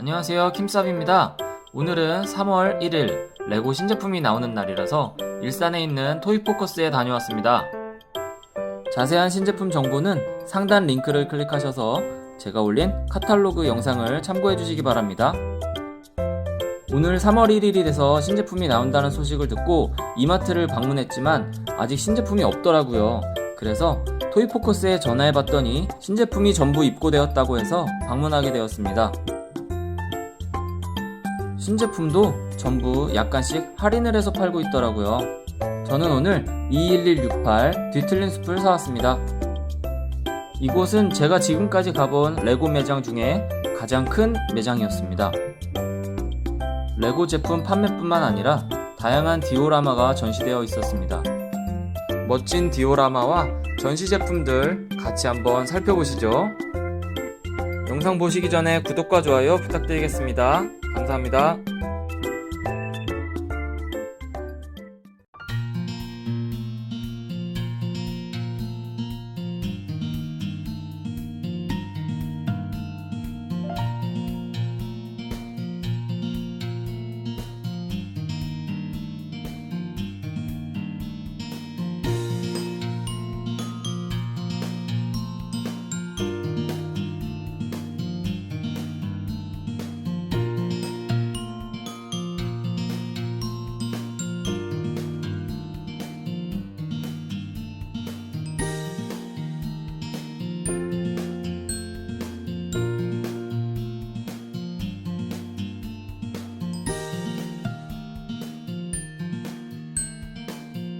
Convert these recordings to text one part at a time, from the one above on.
안녕하세요. 킴쌉입니다. 오늘은 3월 1일 레고 신제품이 나오는 날이라서 일산에 있는 토이포커스에 다녀왔습니다. 자세한 신제품 정보는 상단 링크를 클릭하셔서 제가 올린 카탈로그 영상을 참고해 주시기 바랍니다. 오늘 3월 1일이 돼서 신제품이 나온다는 소식을 듣고 이마트를 방문했지만 아직 신제품이 없더라고요. 그래서 토이포커스에 전화해 봤더니 신제품이 전부 입고되었다고 해서 방문하게 되었습니다 신제품도 전부 약간씩 할인을 해서 팔고 있더라고요. 저는 오늘 21168 뒤틀린 숲을 사왔습니다. 이곳은 제가 지금까지 가본 레고 매장 중에 가장 큰 매장이었습니다. 레고 제품 판매뿐만 아니라 다양한 디오라마가 전시되어 있었습니다. 멋진 디오라마와 전시 제품들 같이 한번 살펴보시죠. 영상 보시기 전에 구독과 좋아요 부탁드리겠습니다. 감사합니다.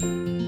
you